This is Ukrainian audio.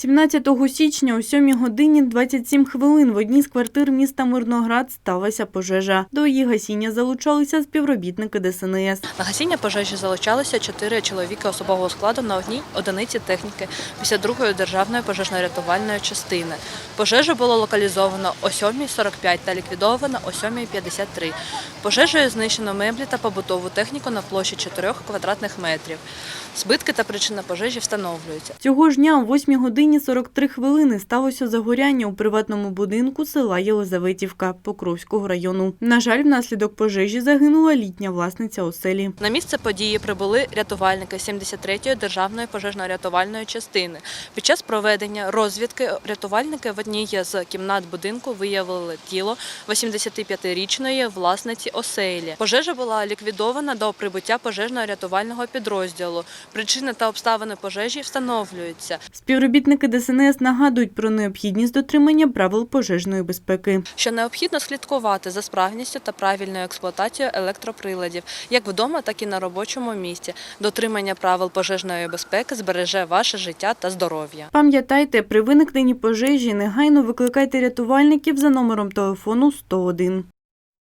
17 січня о 7 годині 27 хвилин в одній з квартир міста Мирноград сталася пожежа. До її гасіння залучалися співробітники ДСНС. На гасіння пожежі залучалися чотири чоловіки особового складу на одній одиниці техніки 52-ї державної пожежно-рятувальної частини. Пожежу було локалізовано о 7.45 та ліквідовано о 7.53. Пожежею знищено меблі та побутову техніку на площі 4 квадратних метрів. Збитки та причина пожежі встановлюються. Цього ж дня о 8 годині 43 хвилини сталося загоряння у приватному будинку села Єлизаветівка Покровського району. На жаль, внаслідок пожежі загинула літня власниця оселі. На місце події прибули рятувальники 73-ї державної пожежно-рятувальної частини. Під час проведення розвідки рятувальники в одній з кімнат будинку виявили тіло 85-річної власниці оселі. Пожежа була ліквідована до прибуття пожежно-рятувального підрозділу. Причини та обставини пожежі встановлюються. Співробітники ДСНС нагадують про необхідність дотримання правил пожежної безпеки. що необхідно слідкувати за справністю та правильною експлуатацією електроприладів, як вдома, так і на робочому місці. Дотримання правил пожежної безпеки збереже ваше життя та здоров'я. Пам'ятайте, при виникненні пожежі негайно викликайте рятувальників за номером телефону 101.